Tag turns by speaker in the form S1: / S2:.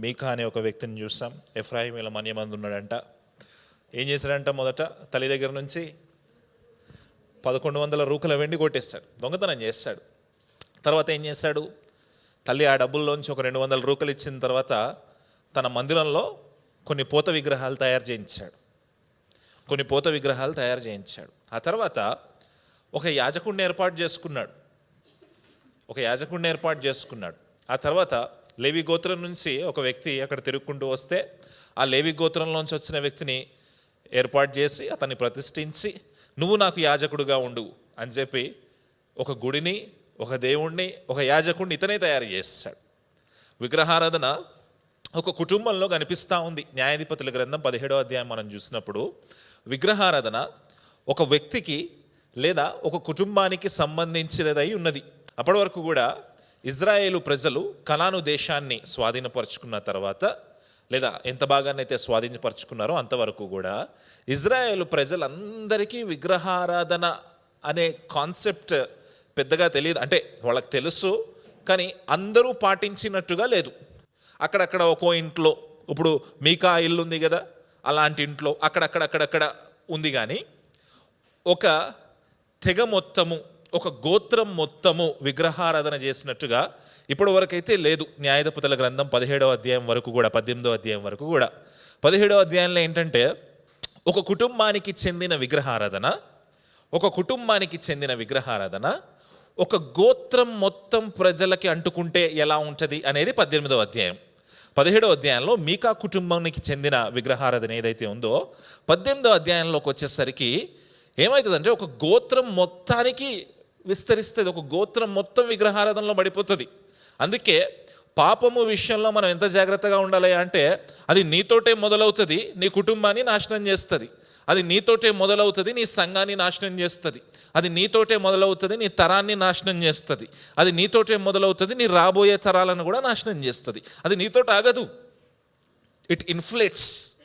S1: మీకా అనే ఒక వ్యక్తిని చూసాం. ఇలా మన్యమంది ఉన్నాడంట. ఏం చేశాడంట మొదట? తల్లి దగ్గర నుంచి పదకొండు వందల రూకల వెండి కొట్టేస్తాడు దొంగతనం చేస్తాడు. తర్వాత ఏం చేశాడు? తల్లి ఆ డబ్బుల్లోంచి ఒక రెండు వందల రూకలు ఇచ్చిన తర్వాత తన మందిరంలో కొన్ని పోత విగ్రహాలు తయారు చేయించాడు. కొన్ని పోత విగ్రహాలు తయారు చేయించాడు. ఆ తర్వాత ఒక యాజకుడిని ఏర్పాటు చేసుకున్నాడు. ఒక యాజకుడిని ఏర్పాటు చేసుకున్నాడు. ఆ తర్వాత లేవి గోత్రం నుంచి ఒక వ్యక్తి అక్కడ తిరుగుకుంటూ వస్తే ఆ లేవి గోత్రంలోంచి వచ్చిన వ్యక్తిని ఏర్పాటు చేసి అతన్ని ప్రతిష్ఠించి నువ్వు నాకు యాజకుడుగా ఉండు అని చెప్పి ఒక గుడిని ఒక దేవుణ్ణి ఒక యాజకుడిని ఇతనే తయారు చేస్తాడు. విగ్రహారాధన ఒక కుటుంబంలో కనిపిస్తూ ఉంది. న్యాయాధిపతుల గ్రంథం పదిహేడో అధ్యాయం మనం చూసినప్పుడు విగ్రహారాధన ఒక వ్యక్తికి లేదా ఒక కుటుంబానికి సంబంధించినదై ఉన్నది. అప్పటి వరకు కూడా ఇజ్రాయేలు ప్రజలు కనాను దేశాన్ని స్వాధీనపరుచుకున్న తర్వాత లేదా ఎంత బాగానైతే స్వాధీనపరుచుకున్నారో అంతవరకు కూడా ఇజ్రాయేలు ప్రజలందరికీ విగ్రహారాధన అనే కాన్సెప్ట్ పెద్దగా తెలియదు. అంటే వాళ్ళకి తెలుసు కానీ అందరూ పాటించినట్టుగా లేదు. అక్కడక్కడ ఒక్కో ఇంట్లో ఇప్పుడు మీకా ఇల్లు ఉంది కదా అలాంటి ఇంట్లో అక్కడక్కడక్కడక్కడ ఉంది కానీ ఒక తెగ మొత్తము ఒక గోత్రం మొత్తము విగ్రహారాధన చేసినట్టుగా ఇప్పటి వరకైతే లేదు. న్యాయధపతుల గ్రంథం పదిహేడవ అధ్యాయం వరకు కూడా పద్దెనిమిదవ అధ్యాయం వరకు కూడా. పదిహేడవ అధ్యాయంలో ఏంటంటే ఒక కుటుంబానికి చెందిన విగ్రహారాధన ఒక కుటుంబానికి చెందిన విగ్రహారాధన ఒక గోత్రం మొత్తం ప్రజలకి అంటుకుంటే ఎలా ఉంటుంది అనేది పద్దెనిమిదవ అధ్యాయం. పదిహేడవ అధ్యాయంలో మీకా కుటుంబానికి చెందిన విగ్రహారాధన ఏదైతే ఉందో పద్దెనిమిదవ అధ్యాయంలోకి వచ్చేసరికి ఏమవుతుందంటే ఒక గోత్రం మొత్తానికి విస్తరిస్తే ఒక గోత్రం మొత్తం విగ్రహారాధనలో పడిపోతుంది. అందుకే పాపము విషయంలో మనం ఎంత జాగ్రత్తగా ఉండాలి అంటే అది నీతోటే మొదలవుతుంది నీ కుటుంబాన్ని నాశనం చేస్తుంది. అది నీతోటే మొదలవుతుంది నీ సంఘాన్ని నాశనం చేస్తుంది. అది నీతోటే మొదలవుతుంది నీ తరాన్ని నాశనం చేస్తుంది. అది నీతోటే మొదలవుతుంది నీ రాబోయే తరాలను కూడా నాశనం చేస్తుంది. అది నీతోటి ఆగదు. ఇట్ ఇన్ఫ్లేట్స్